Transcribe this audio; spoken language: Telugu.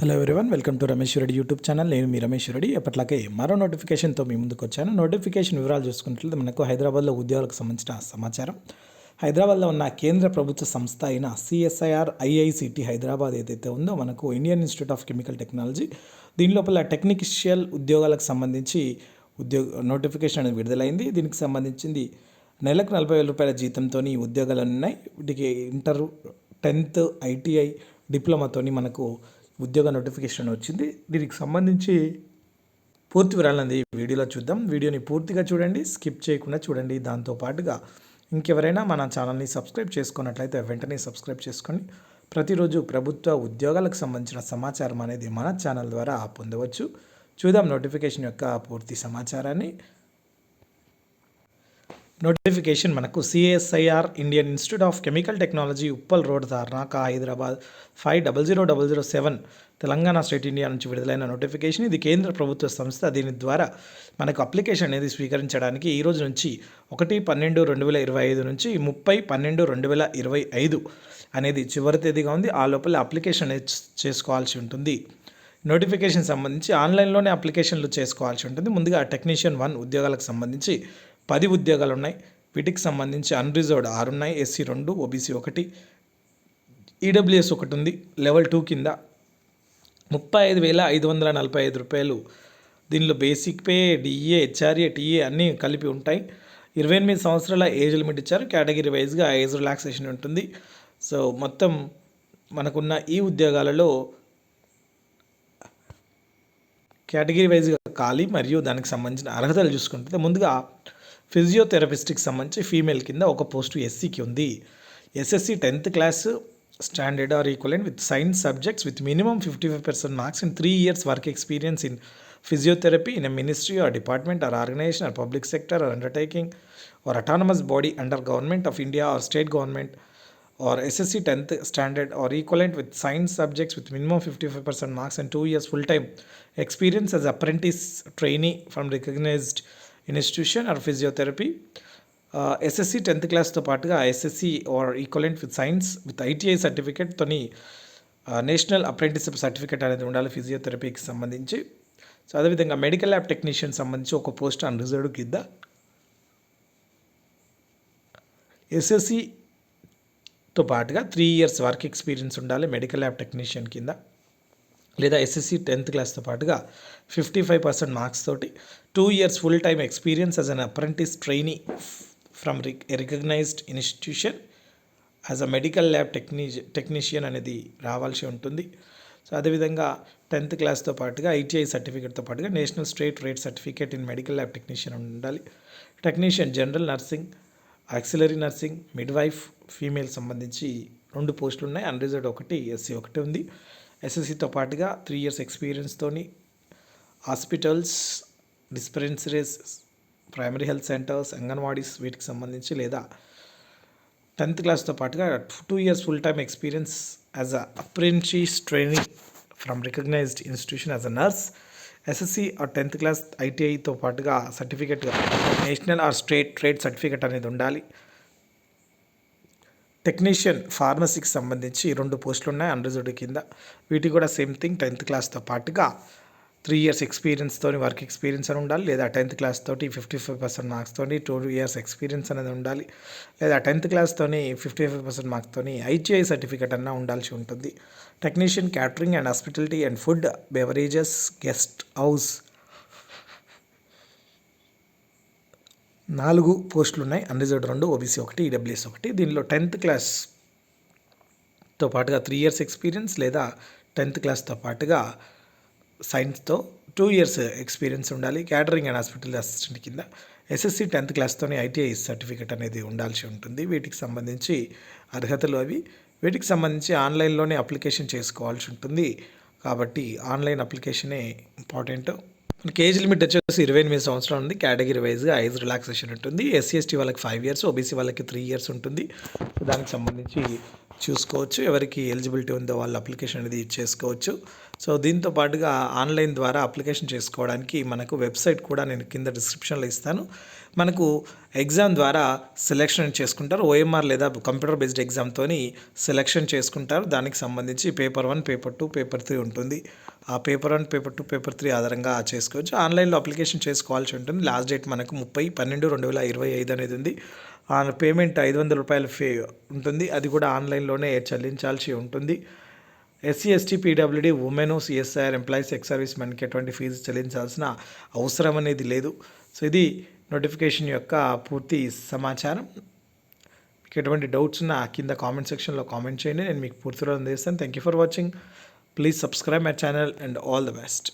Hello everyone welcome to Ramesh Reddy YouTube channel నేను మీ రమేష్ రెడ్డి ఎప్పట్లాగే మరో నోటిఫికేషన్తో మీ ముందుకు వచ్చాను. నోటిఫికేషన్ వివరాలు చూసుకున్నట్లయితే మనకు హైదరాబాద్లో ఉద్యోగాలకు సంబంధించిన సమాచారం. హైదరాబాద్లో ఉన్న కేంద్ర ప్రభుత్వ సంస్థ అయిన సిఎస్ఐఆర్ ఐఐసిటి హైదరాబాద్ ఏదైతే ఉందో మనకు Indian institute of chemical technology దీని లోపల టెక్నిషియల్ ఉద్యోగాలకు సంబంధించి ఉద్యోగ నోటిఫికేషన్ అనేది విడుదలైంది. దీనికి సంబంధించింది నెలకు నలభై వేల రూపాయల జీతంతో ఉద్యోగాలు ఉన్నాయి. వీటికి ఇంటర్ టెన్త్ ఐటీఐ డిప్లొమాతోని మనకు ఉద్యోగ నోటిఫికేషన్ వచ్చింది. దీనికి సంబంధించి పూర్తి వివరాలని వీడియోలో చూద్దాం. వీడియోని పూర్తిగా చూడండి స్కిప్ చేయకుండా చూడండి. దాంతో పాటుగా ఇంకెవరైనా మన ఛానల్ని సబ్స్క్రైబ్ చేసుకున్నట్లయితే వెంటనే సబ్స్క్రైబ్ చేసుకోండి ప్రతిరోజు ప్రభుత్వ ఉద్యోగాలకు సంబంధించిన సమాచారం అనేది మన ఛానల్ ద్వారా పొందవచ్చు. చూద్దాం నోటిఫికేషన్ యొక్క పూర్తి సమాచారాన్ని. నోటిఫికేషన్ మనకు CSIR Indian institute of chemical technology Uppal road Tarnaka Hyderabad. Five double zero double zero seven Telangana state India నుంచి విడుదలైన నోటిఫికేషన్. ఇది కేంద్ర ప్రభుత్వ సంస్థ. దీని ద్వారా మనకు అప్లికేషన్ అనేది స్వీకరించడానికి ఈ రోజు నుంచి ఒకటి పన్నెండు రెండు వేల ఇరవై ఐదు నుంచి ముప్పై పన్నెండు రెండు వేల ఇరవై ఐదు అనేది చివరి తేదీగా ఉంది. ఆ లోపల అప్లికేషన్ అనేది చేసుకోవాల్సి ఉంటుంది. నోటిఫికేషన్ సంబంధించి ఆన్లైన్లోనే అప్లికేషన్లు చేసుకోవాల్సి ఉంటుంది. ముందుగా టెక్నీషియన్ వన్ ఉద్యోగాలకు సంబంధించి పది ఉద్యోగాలు ఉన్నాయి వీటికి సంబంధించి అన్రిజర్వ్డ్ ఆరు ఉన్నాయి ఎస్సీ రెండు ఓబీసీ ఒకటి ఈడబ్ల్యూఎస్ ఒకటి ఉంది లెవెల్ టూ కింద ముప్పై ఐదు వేల ఐదు వందల నలభై ఐదు రూపాయలు. దీనిలో basic pay DA HRA TA అన్నీ కలిపి ఉంటాయి. ఇరవై ఎనిమిది సంవత్సరాల ఏజ్ లిమిట్ ఇచ్చారు. కేటగిరీ వైజ్గా ఏజ్ రిలాక్సేషన్ ఉంటుంది. సో మొత్తం మనకున్న ఈ ఉద్యోగాలలో కేటగిరీ వైజ్గా ఖాళీ మరియు దానికి సంబంధించిన అర్హతలు చూసుకుంటే ముందుగా ఫిజియోథెరపిస్ట్కి సంబంధించి ఫీమేల్ కింద ఒక పోస్ట్ ఎస్సీకి ఉంది. SSC tenth class standard or equivalent with science subjects with minimum fifty five percent marks in three years work experience in physiotherapy in a ministry or department or organisation or public sector or undertaking or autonomous body under government of India or state government or SSC tenth standard or equivalent with science subjects with minimum fifty five percent marks and two years full time experience as apprentice training from recognised institution or physiotherapy. SSC tenth క్లాస్తో పాటుగా SSC or equivalent with science with ITI సర్టిఫికేట్తోని national apprenticeship certificate అనేది ఉండాలి ఫిజియోథెరపీకి సంబంధించి. సో అదేవిధంగా మెడికల్ ల్యాబ్ టెక్నీషియన్ సంబంధించి ఒక పోస్ట్ అన్రిజర్వ్డ్ కింద. ఎస్ఎస్సితో పాటుగా త్రీ ఇయర్స్ వర్క్ ఎక్స్పీరియన్స్ ఉండాలి మెడికల్ ల్యాబ్ టెక్నీషియన్ కింద. లేదా ఎస్ఎస్సి టెన్త్ క్లాస్తో పాటుగా ఫిఫ్టీ ఫైవ్ పర్సెంట్ మార్క్స్ తోటి two years full time experience as an apprentice trainee from recognised institution as a medical lab టెక్నీ technician అనేది రావాల్సి ఉంటుంది. సో అదేవిధంగా టెన్త్ క్లాస్తో పాటుగా ఐటీఐ సర్టిఫికేట్తో పాటుగా national state rate certificate in medical lab technician ఉండాలి. Technician general nursing auxiliary nursing midwife female సంబంధించి రెండు పోస్టులు ఉన్నాయి. అన్రిజర్వ్డ్ ఒకటి ఎస్సీ ఒకటి ఉంది. ఎస్ఎస్సితో పాటుగా three years ఎక్స్పీరియన్స్తోని hospitals dispensaries primary health centres anganwadis వీటికి సంబంధించి లేదా టెన్త్ క్లాస్తో పాటుగా two years full time experience as a apprentice training from recognised institution as a nurse SSC or tenth class ఐటీఐతో పాటుగా certificate national or state trade certificate అనేది ఉండాలి. టెక్నీషియన్ ఫార్మసీకి సంబంధించి రెండు పోస్టులు ఉన్నాయి అన్రిజర్వ్డ్ కింద. వీటికి కూడా సేమ్ థింగ్ టెన్త్ క్లాస్తో పాటుగా త్రీ ఇయర్స్ ఎక్స్పీరియన్స్తో వర్క్ ఎక్స్పీరియన్స్ అని ఉండాలి. లేదా టెన్త్ క్లాస్ తోటి ఫిఫ్టీ ఫైవ్ పర్సెంట్ మార్క్స్తో టూ ఇయర్స్ ఎక్స్పీరియన్స్ అనేది ఉండాలి. లేదా టెన్త్ క్లాస్తోని ఫిఫ్టీ ఫైవ్ పర్సెంట్ మార్క్స్తో ఐటీఐ సర్టిఫికేట్ అన్న ఉండాల్సి ఉంటుంది. Technician catering and hospitality and food beverages guest house నాలుగు పోస్టులు ఉన్నాయి అన్రిజర్వ్డ్ రెండు ఓబీసీ ఒకటి ఈడబ్ల్యూఎస్ ఒకటి. దీనిలో టెన్త్ క్లాస్తో పాటుగా త్రీ ఇయర్స్ ఎక్స్పీరియన్స్ లేదా టెన్త్ క్లాస్తో పాటుగా సైన్స్తో టూ ఇయర్స్ ఎక్స్పీరియన్స్ ఉండాలి. క్యాటరింగ్ అండ్ హాస్పిటల్ అసిస్టెంట్ కింద. ఎస్ఎస్సి టెన్త్ క్లాస్తోనే ఐటీఐ సర్టిఫికేట్ అనేది ఉండాల్సి ఉంటుంది. వీటికి సంబంధించి అర్హతలు అవి. వీటికి సంబంధించి ఆన్లైన్లోనే అప్లికేషన్ చేసుకోవాల్సి ఉంటుంది. కాబట్టి ఆన్లైన్ అప్లికేషనే ఇంపార్టెంట్ మనకి లిమిట్ వచ్చేసి ఇరవై ఎనిమిది సంవత్సరాలు ఉంది. కేటగిరీ వైజ్గా ఐదు రిలాక్సేషన్ ఉంటుంది. ఎస్సీ ఎస్టీ వాళ్ళకి ఫైవ్ ఇయర్స్ ఓబీసీ వాళ్ళకి త్రీ ఇయర్స్ ఉంటుంది. దానికి సంబంధించి చూసుకోవచ్చు. ఎవరికి ఎలిజిబిలిటీ ఉందో వాళ్ళు అప్లికేషన్ అనేది చేసుకోవచ్చు సో దీంతో పాటుగా ఆన్లైన్ ద్వారా అప్లికేషన్ చేసుకోవడానికి మనకు వెబ్సైట్ కూడా నేను కింద డిస్క్రిప్షన్లో ఇస్తాను. మనకు ఎగ్జామ్ ద్వారా సెలెక్షన్ చేసుకుంటారు. ఓఎంఆర్ లేదా కంప్యూటర్ బేస్డ్ ఎగ్జామ్తోని సెలెక్షన్ చేసుకుంటారు. దానికి సంబంధించి paper one paper two paper three ఉంటుంది. ఆ paper one paper two paper three ఆధారంగా చేసుకోవచ్చు. ఆన్లైన్లో అప్లికేషన్ చేసుకోవాల్సి ఉంటుంది. లాస్ట్ డేట్ మనకు ముప్పై పన్నెండు రెండు వేల ఇరవై ఐదు అనేది ఉంది. ఆ పేమెంట్ ఐదు వందల రూపాయల ఫే ఉంటుంది. అది కూడా ఆన్లైన్లోనే చెల్లించాల్సి ఉంటుంది. SC ST PWD women CSIR employees ex service మెన్కి ఎటువంటి ఫీజు చెల్లించాల్సిన అవసరం అనేది లేదు. సో ఇది నోటిఫికేషన్ యొక్క పూర్తి సమాచారం. మీకు ఎటువంటి డౌట్స్ ఉన్నా కింద కామెంట్ సెక్షన్లో కామెంట్ చేయండి. నేను మీకు పూర్తిగా అందిస్తాను. Thank you for watching Please subscribe my channel and all the best.